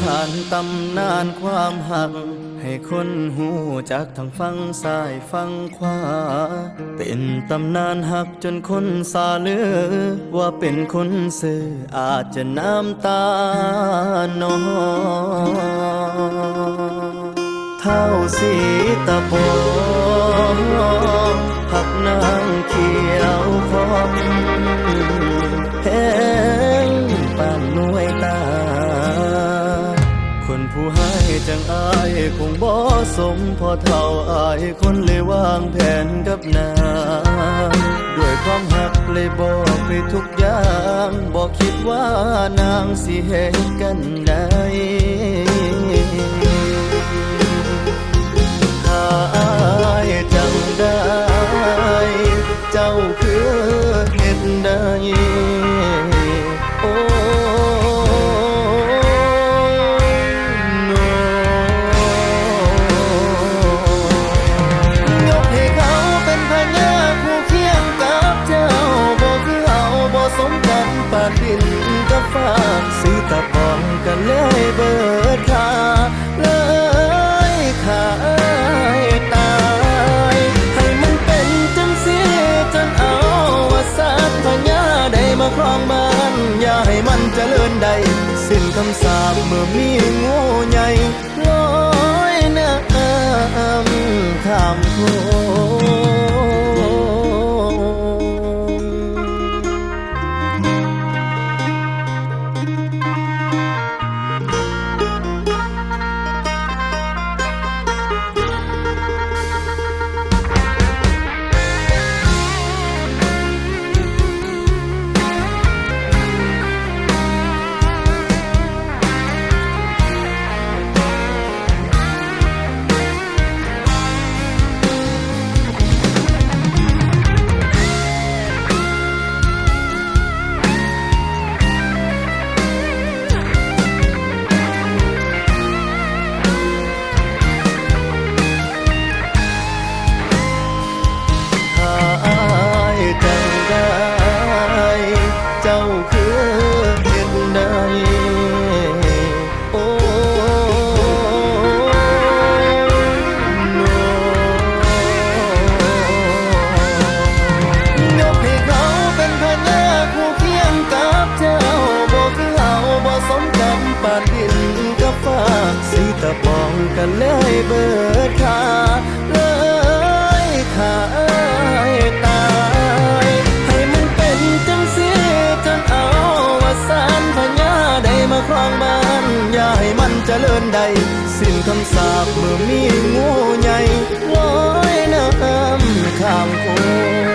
ขานตำนานความหัก ให้คนหูจากทางฟังซ้ายฟังขวา เป็นตำนานหักจนคนสาเลือ ว่าเป็นคนซื่ออาจจะน้ำตานองเท่าสีตะโพหักนางเขียวคอ จังอายคงบ่สมพอเท่าอายคนเลยวางแผนกับนางด้วยความหักเลยบอกไปทุกอย่างบอกคิดว่านางสิเหตุกันได้ กันปานดินกับฟ้าสีตะปองกันเลยเบิดค่าเลยขาตาย ให้มันเป็นจังสีจนเอาว่าสัตว์พญาได้มาครองบ้านอย่าให้มันเจริญใด สิ้นคำสาปเมื่อมีงูใหญ่ลอยน้ำข้ามโข เบิดค่าเลยขาตาย ให้มันเป็นจังสีจนเอาว่าสารพญาได้มาครองบ้านอย่าให้มันเจริญใด สิ้นคำสาปเมื่อมีงูใหญ่ลอยน้ำข้ามโขง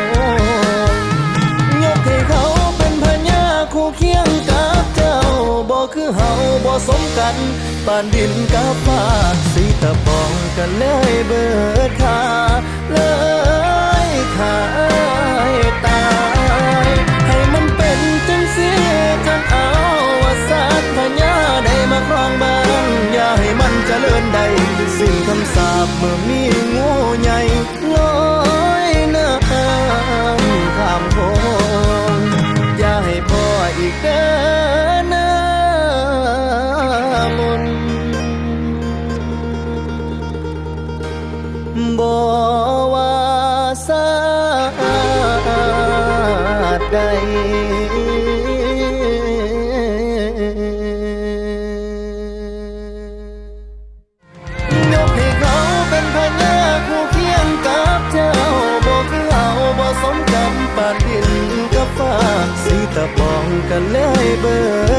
คือเฮาบ่สมกันปานดินกับฟ้าสีตะปองกันเลยเบิดค่าเลยขาดตายให้มันเป็นจังสีจนเอาว่าสัตว์พญาได้มาครองบ้านอย่าให้มันเจริญใดสิ้นคำสาปเมื่อมี ใดยกให้เขาเป็นพญาคู่เคียงกับเจ้าบอกคือเอาบ่สมกันปานดินกับฟ้าสีตะบองกันเลยเบิด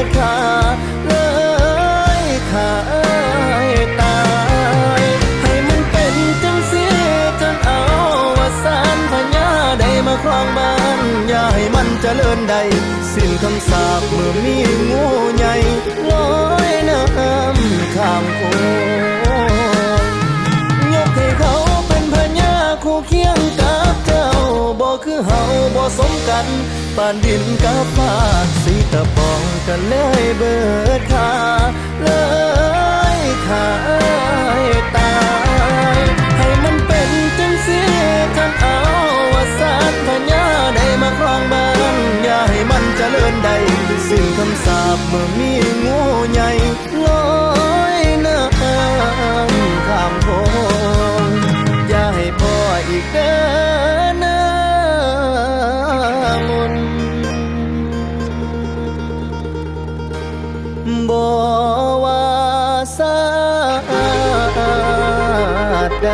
เลินใด สิ้นคำสาบเมื่อมีงูใหญ่ลอยน้ำข้ามโขงยกให้เขาเป็นพญาคู่เคียงกับเจ้าบ่คือเฮาบ่สมกันปานดินกับฟ้าสีตะปองกันเลยเบิด ใดสิ่งคำสาบเมื่อมีงูใหญ่ลอยน้ำข้ามโคงอย่าให้พ่ออีกเด้อนางนบ่ว่าสาดใด